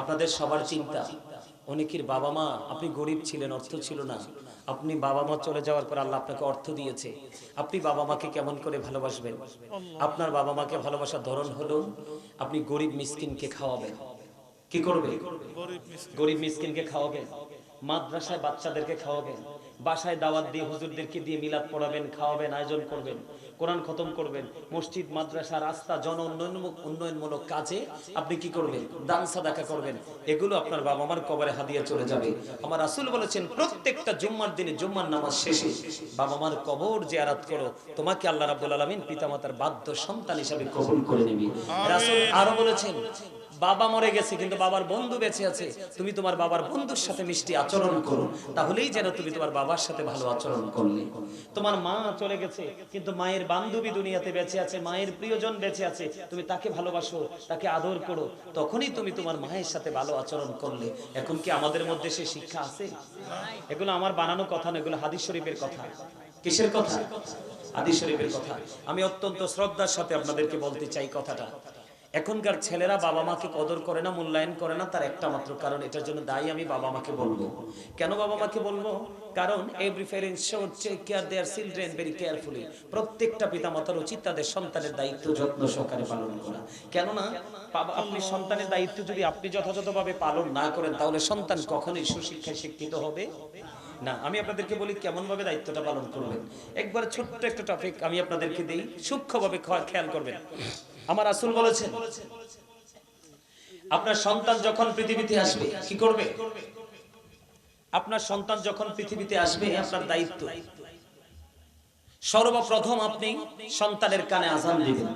আপনাদের সবার চিন্তা, অনেকের বাবা মা, আপনি গরিব ছিলেন, অর্থ ছিল না। আপনি বাবা মা চলে যাওয়ার পর আল্লাহ আপনাকে অর্থ দিয়েছে। আপনি বাবা মাকে কেমন করে ভালোবাসবেন? আপনার বাবা মাকে ভালোবাসার ধরন হলো, আপনি গরিব মিসকিনকে খাওয়াবেন। কি করবে গরিব মিসকিনকে খাওয়াবেন। মাদ্রাসায় বাচ্চাদেরকে খাওয়াবেন। বাসায় দাওয়াত দিয়ে হুজুরদেরকে দিয়ে মিলাদ পড়াবেন, খাওয়াবেন, আয়োজন করবেন। কোরআন খতম করবেন, মসজিদ, মাদ্রাসা, রাস্তা, জন উন্নয়নমূলক কাজে আপনি কি করবেন? দান সাদাকা করবেন। এগুলো আপনার বাবা মার কবরে হাদিয়া চলে যাবে। আমার রাসুল বলেছেন, প্রত্যেকটা জুম্মার দিনে জুম্মার নামাজ শেষে বাবা মার কবর যে আরাত করো। তোমাকে আল্লাহ রাবুল আলমিন পিতামাতার বাধ্য সন্তান হিসাবে কবর করে নেবে। রাসুল আরও বলেছেন বাবা মরে গেছে, কিন্তু বাবার বন্ধু বেঁচে আছে। তুমি তোমার বাবার বন্ধুর সাথে মিষ্টি আচরণ করো। তাহলেই যেন তুমি তোমার বাবার সাথে ভালো আচরণ করলে। তোমার মা চলে গেছে, কিন্তু মায়ের বান্ধবী দুনিয়াতে বেঁচে আছে, মায়ের প্রিয়জন বেঁচে আছে। তুমি তাকে ভালোবাসো, তাকে আদর করো। তখনই তুমি তোমার মায়ের সাথে ভালো আচরণ করলে। এখন কি আমাদের মধ্যে সে শিক্ষা আছে? এগুলো আমার বানানো কথা না, এগুলো হাদিস শরীফের কথা। কিসের কথা? হাদিস শরীফের কথা। আমি অত্যন্ত শ্রদ্ধার সাথে আপনাদেরকে বলতে চাই কথাটা। এখনকার ছেলেরা বাবা মাকে কদর করে না, মূল্যায়ন করে না, তার একটা মাত্র কারণ, এটার জন্য দায়ী আমি বাবা মাকে বলব। কেন বাবা মাকে বলব? কারণ parents should take care their children very carefully প্রত্যেকটা পিতামাতার উচিত তাদের সন্তানের দায়িত্ব যত্ন সহকারে পালন করা। কেননা আপনি সন্তানের দায়িত্ব যদি আপনি যথাযথভাবে পালন না করেন, তাহলে সন্তান কখনোই সুশিক্ষায় শিক্ষিত হবে? না, আমি আপনাদেরকে বলি কেমন ভাবে দায়িত্বটা পালন করবেন। একবার ছোট্ট একটা টপিক আমি আপনাদেরকে দেই। সূক্ষ্মভাবে খেয়াল করবেন। আমার আসল বলেছেন, আপনার সন্তান যখন পৃথিবীতে আসবে, কি করবে? আপনার সন্তান যখন পৃথিবীতে আসবে, আপনার দায়িত্ব। সর্বপ্রথম আপনি সন্তানের কানে আজান দিবেন।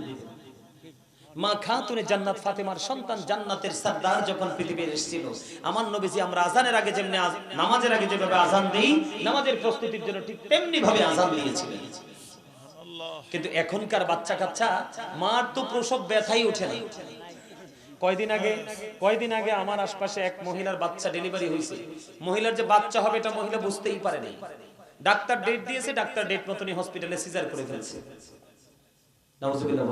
মা খাতুনে জান্নাত ফাতেমার সন্তান জান্নাতের সর্দার যখন পৃথিবীতে এসেছিল, আমার নবীজি আমরা আজানের আগে যেমনি নামাজের আগে যেভাবে আজান দেই, নামাজের প্রস্তুতির জন্য ঠিক তেমনি ভাবে আজান দিয়েছিলেন। কিন্তু এখনকার বাচ্চা কাচ্চা, মার তো প্রসব ব্যথাই ওঠে না। কয়দিন আগে কয়দিন আগে আমার আশপাশে এক মহিলার বাচ্চা ডেলিভারি হয়েছে। মহিলার যে বাচ্চা হবে এটা মহিলা বুঝতেই পারেনি ডাক্তার ডেট দিয়েছে, ডাক্তার ডেট মতনই হসপিটালে সিজার করে ফেলছে। নাউজুবিল্লাহ।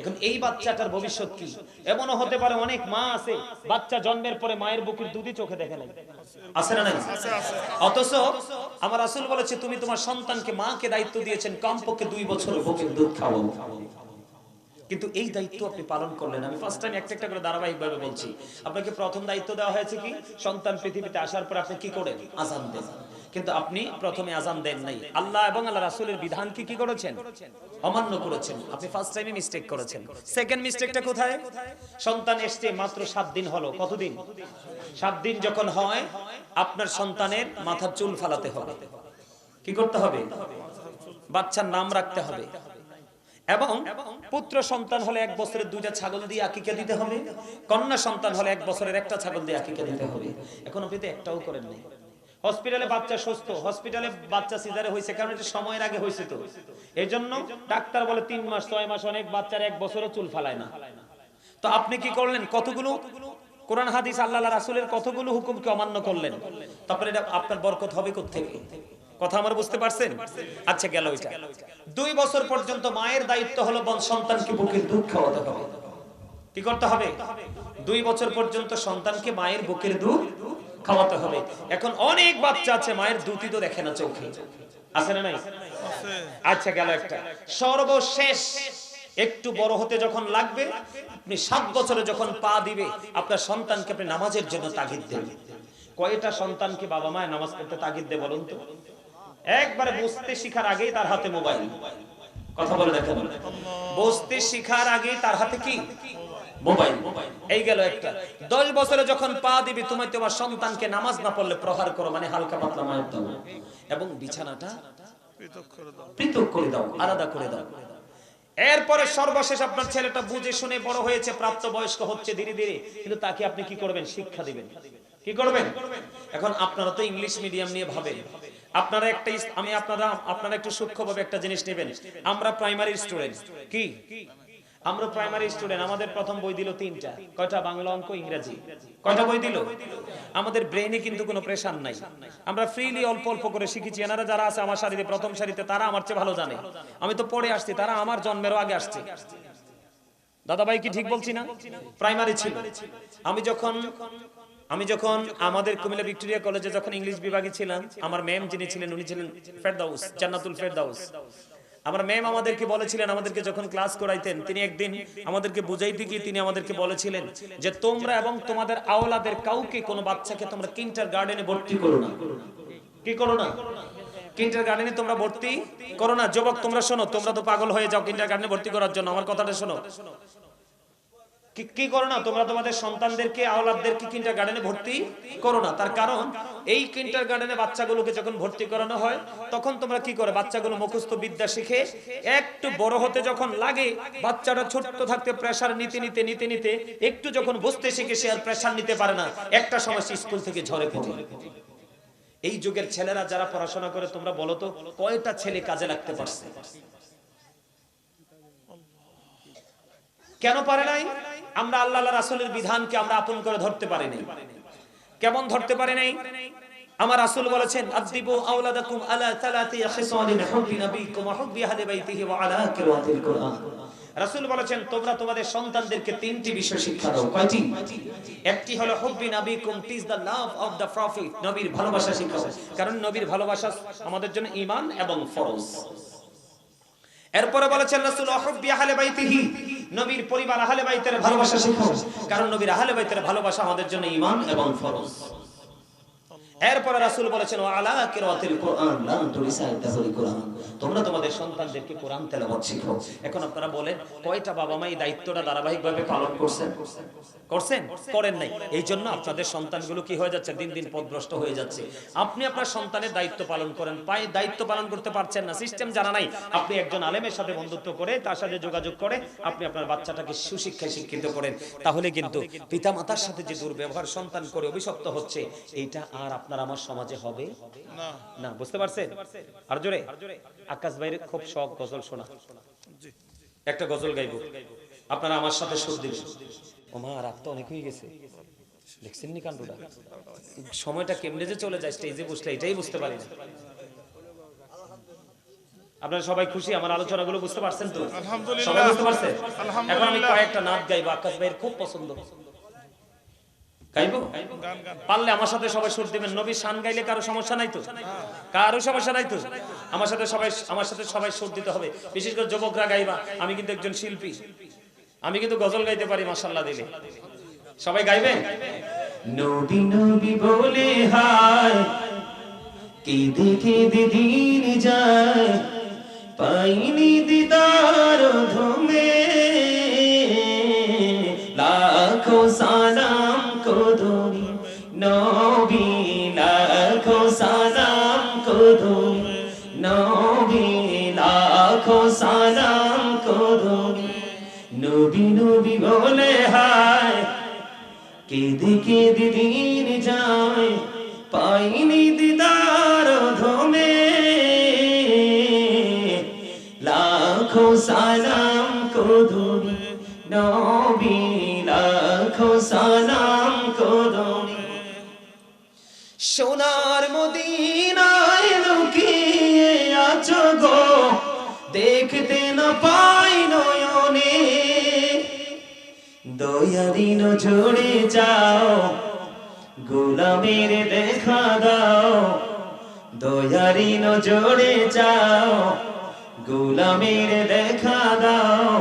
এখন এই বাচ্চাটার ভবিষ্যৎ কি? এমনও হতে পারে অনেক মা আছে বাচ্চা জন্মের পরে মায়ের বুকের দুধই চোখে দেখে নাই। আছে না নাই? অথচ আমার রাসূল বলেছে তুমি তোমার সন্তানকে মাকে দায়িত্ব দিয়েছেন কমপক্ষে দুই বছর বুকের দুধ খাওয়াও। কিন্তু এই দায়িত্ব আপনি পালন করলেন। আমি ফার্স্ট টাইম একটা একটা করে ধারাবাহিক ভাবে বলছি। আপনাকে প্রথম দায়িত্ব দেওয়া হয়েছে কি? সন্তান পৃথিবীতে আসার পর আপনি কি করেন? আজান দেন। কিন্তু আপনি প্রথমে আজান দেন নাই। আল্লাহ এবং আল্লাহ রাসূলের বিধান কি কি করেছেন? অমান্য করেছেন। আপনি ফার্স্ট টাইমে মিস্টেক করেছেন। সেকেন্ড মিস্টেকটা কোথায়? সন্তান এসছে মাত্র সাত দিন হলো। কতদিন? সাত দিন যখন হয়, আপনার সন্তানের মাথার চুল ফালাতে হবে। কি করতে হবে? বাচ্চার নাম রাখতে হবে। এবং পুত্র সন্তান হলে এক বছরের দুইটা ছাগল দিয়ে আকিকা দিতে হবে। কন্যা সন্তান হলে এক বছরের একটা ছাগল দিয়ে আকিকা দিতে হবে। এখন আপনি তো একটাও করেন নাই। হসপিটালে বাচ্চা সুস্থ, হসপিটালে বাচ্চা সিজারে হয়েছে, কারণ এটা সময়ের আগে হয়েছে তো। এই জন্য ডাক্তার বলে তিন মাস, ছয় মাস অনেক বাচ্চার এক বছরে চুল ফালায় না। তো আপনি কি করলেন? কতগুলো? কোরআন, হাদিস, আল্লাহ রাসূলের কতগুলো হুকুমকে অমান্য করলেন? তারপরে এটা আপনার বরকত হবে কোত্থেকে? কথা আমার বুঝতে পারছেন? আচ্ছা গেল ওইটা দুই বছর পর্যন্ত মায়ের দায়িত্ব হলো বন- সন্তানকে বুকের দুধ খাওয়াতে হবে। কি করতে হবে? দুই বছর পর্যন্ত সন্তানকে মায়ের বুকের দুধ খাওয়াতে হবে। এখন অনেক বাচ্চা আছে মায়ের দুধই তো দেখে না চোখে। আছে না নাই? আচ্ছা গেল একটা। সর্বশেষ একটু বড় হতে যখন লাগবে আপনি সাত বছরে যখন পা দিবে আপনার সন্তানকে আপনি নামাজের জন্য তাগিদ দেবেন। কয়টা সন্তানকে বাবা মায়ের নামাজ পড়তে তাগিদ দেয় বলুন তো? একবারে বসতে শিখার আগেই তার হাতে মোবাইল। কথা বলে দেখেন। বুঝতে শিখার আগেই তার হাতে কি? মোবাইল। এই গেল একটা। দশ বছরে যখন পা দিবি তুমি তোমার সন্তানকে নামাজ না পড়লে প্রহার করো মানে হালকা পাতলা মায়ের দাও। এবং বিছানাটা পৃথক করে দাও। আলাদা করে দাও। এরপরে সর্বশেষ আপনার ছেলেটা বুঝে শুনে বড় হয়েছে প্রাপ্ত বয়স্ক হচ্ছে ধীরে ধীরে। কিন্তু তাকে আপনি কি করবেন? শিক্ষা দিবেন। কি করবেন? এখন আপনারা তো ইংলিশ মিডিয়াম নিয়ে ভাবেন। আপনারা একটা আমি আপনারা আপনারা একটু সূক্ষ্মভাবে একটা জিনিস নেবেন। আমরা প্রাইমারি স্টুডেন্ট কি? আমরা প্রাইমারি স্টুডেন্ট আমাদের প্রথম বই দিল তিনটা, কয়টা? বাংলা অঙ্ক, ইংরেজি। কয়টা বই দিল? আমাদের ব্রেইনে কিন্তু কোনো প্রেশার নাই। আমরা ফ্রিলি অল্প অল্প করে শিখেছি। এনারা যারা আছে আমার সারিতে, প্রথম সারিতে, তারা আমার চেয়ে ভালো জানে। আমি তো পড়ে আসছি, তারা আমার জন্মেরও আগে আসছে। দাদা ভাই কি ঠিক বলছি না? প্রাইমারি ছিল। আমি যখন আমি যখন আমাদের কুমিল্লা ভিক্টোরিয়া কলেজে যখন ইংলিশ বিভাগে ছিলাম, আমার ম্যাম যিনি ছিলেন, উনি ছিলেন ফেরদাউস, জান্নাতুল ফেরদাউস। আমার ম্যাম আমাদেরকে বলেছিলেন, আমাদেরকে যখন ক্লাস করাইতেন, তিনি একদিন আমাদেরকে বুঝাইতে গিয়ে তিনি আমাদেরকে বলেছিলেন যে তোমরা এবং তোমাদের আওলাদের কাউকে কোনো বাচ্চাকে তোমরা কিন্টার গার্ডেনে ভর্তি করো না। কি করো না? কিন্টার গার্ডেনে তোমরা ভর্তি করো না? যুবক, তোমরা শোনো, তোমরা তো পাগল হয়ে যাও কিন্টার গার্ডেনে ভর্তি করার জন্য। আমার কথাটা শোনো। কি- করো না? তোমরা তোমাদের সন্তানদেরকে, আওলাদদেরকে কিন্টার গার্ডেনে ভর্তি করো না। তার কারণ, এই কিন্টার গার্ডেনে বাচ্চাগুলোকে যখন ভর্তি করানো হয়, তখন তোমরা কি করে? বাচ্চাগুলো মুখস্থ বিদ্যা শিখে একটু বড় হতে যখন লাগে, বাচ্চাটা ছোট্ট থাকতে প্রেসার নিতে নিতে নিতে নিতে, একটু যখন বুঝতে শিখে সে আর প্রেসার নিতে পারে না। একটা সময় স্কুল থেকে ঝরে পড়ে। এই যুগের ছেলেরা যারা পড়াশোনা করে, তোমরা বলো তো, কয়টা ছেলে কাজে লাগতে পারছে? কেন পারে নাই? আমরা আল্লাহ রাসুলের বিধানকে আমরা আপন করে ধরতে পারি নাই। কেমন ধরতে পারি নাই? আমার রাসূল বলেছেন আদিবু আওলাদাকুম আলা হুব্বি নবীকুম ওয়া বাইতিহি ওয়া আলা কিরাতিল কুরআন। রাসূল বলেছেন, তোমরা তোমাদের সন্তানদেরকে তিনটি বিষয় শিক্ষা দাও। কয়টি? একটি হলো হুব্বি নবীকুম teach the love of the prophet নবীর ভালোবাসা শিখাও কারণ নবীর ভালোবাসা আমাদের জন্য ঈমান এবং ফরজ। এরপরে বলেছেন, রাসূল উহুব্বি আহলে বাইতিহি। নবীর পরিবার আহলে বাইতের ভালোবাসা শিখো। কারণ নবীর আহলে বাইতের ভালোবাসা আমাদের জন্য ঈমান এবং ফরজ। এরপরে রাসূল বলেছেন তোমরা তোমাদের সন্তানদেরকে কোরআন তেলাওয়াত শিখাও এখন আপনারা বলেন, কয়টা বাবা মা এই দায়িত্বটা ধারাবাহিকভাবে পালন করছেন? করছেন? করেন নাই। এই জন্য আপনাদের সন্তানগুলো কি হয়ে যাচ্ছে? দিন দিন পথভ্রষ্ট হয়ে যাচ্ছে। আপনি আপনার সন্তানের দায়িত্ব পালন করেন। পাই দায়িত্ব পালন করতে পারছেন না। সিস্টেম জানা নাই। আপনি একজন আলেমের সাথে বন্ধুত্ব করে, তার সাথে যোগাযোগ করে, আপনি আপনার বাচ্চাটাকে সুশিক্ষায় শিক্ষিত করেন। তাহলে কিন্তু পিতামাতার সাথে যে দুর্ব্যবহার সন্তান করে অভিশপ্ত হচ্ছে, এইটা আর আপনার আমার সমাজে হবে? না। বুঝতে পারছেন? আর জোরে। আকাশ ভাইয়ের খুব শখ গজল শোনা। একটা গজল গাইবো। আপনারা আমার সাথে সুর দিবেন। ও মা রাত তো অনেক হয়ে গেছে। দেখছেন নি কাণ্ডটা? সময়টা কেমনে যে চলে যায় স্টেজে বসলে এটাই বুঝতে পারি না। আপনারা সবাই খুশি? আমার আলোচনাগুলো বুঝতে পারছেন তো? আলহামদুলিল্লাহ। সবাই বুঝতে পারছেন? এখন আমি। কয়েকটা নাচ গাইবো। আকাশ ভাইয়ের খুব পছন্দ। গাইবো? পারলে আমার সাথে সবাই সুর দিবেন। নবী শান গাইলে কারও সমস্যা নাই তো? কারও সমস্যা নাই তো? আমার সাথে সবাই আমার সাথে সবাই সুর দিতে হবে। বিশেষ করে যুবকরা গাইবা। আমি কিন্তু একজন শিল্পী। আমি কিন্তু গজল গাইতে পারি মাশাল্লাহ দিলে। সবাই গাইবেন নবী নবী বলে হায় যায়। পাইনি দিদার ধমে কেঁদে দিন যায় পাইনি দিদার ধমে লাখো সালাম কদুর নবী, লাখো সালাম কদুর। সোনার মদিনায় দয়াদিন ঝরে যাও গোলামের দেখা দাও দয়ারিন জোড়ে যাও গোলামের দেখা দাও।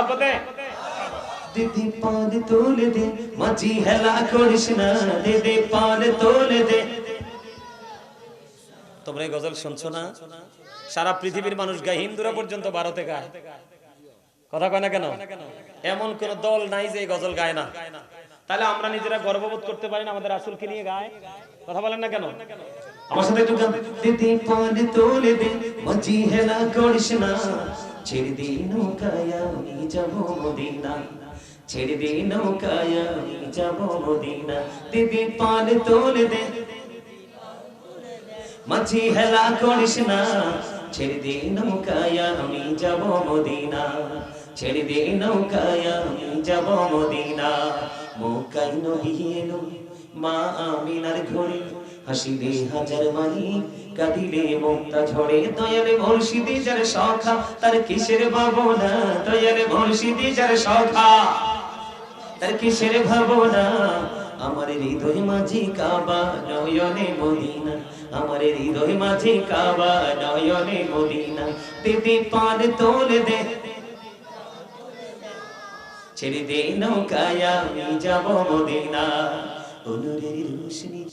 মহব্বতে? দিদি পাল তোলে দে মাঝি হেলা করিস না দে দে তোলে দে। তোমরা এই গজল শুনছো না? সারা পৃথিবীর মানুষ গায় হিন্দুরা পর্যন্ত ভারতে গায়। কথা কয় না কেন? এমন কোন দল নাই যে এই গজল গায় না। তাহলে আমরা নিজেরা গর্ববোধ করতে পারি না আমাদের রাসূলকে নিয়ে গায়? কথা বলেন না কেন? আমার সাথে একটু গান। দিদি পাল তোলে দে মাঝি হেলা করিস না। ছেড়ে দে নৌকায় আমি যাব মদিনা। ছেড়ে দে নৌকায় আমি যাব মদিনা। দিদি পাল তোলে দে। মাঝি হেলা করিস না। ছেড়ে দে নৌকায় আমি যাব মদিনা। ছেড়ে দে নৌকায় আমি যাব মদিনা। মৌকাই নবী এলো মা আমিনার ঘরে। হাসিলে হাজার মানি কাঁদিলে মুক্তা ঝরে। দয়ালে মুর্শিদি যার সখা, তার কিসের ভাবনা? দয়ালে মুর্শিদি যার সখা, তার কিসের ভাবনা? আমার হৃদয় মাঝি কাবা, নয়নে মদিনা। আমার হৃদয় মাঝি কাবা, নয়নে মদিনা। দিদি পান তোল দে। ছেড়ে দে নৌকায়, আমি যাব মদিনা। অনুরের রোশনি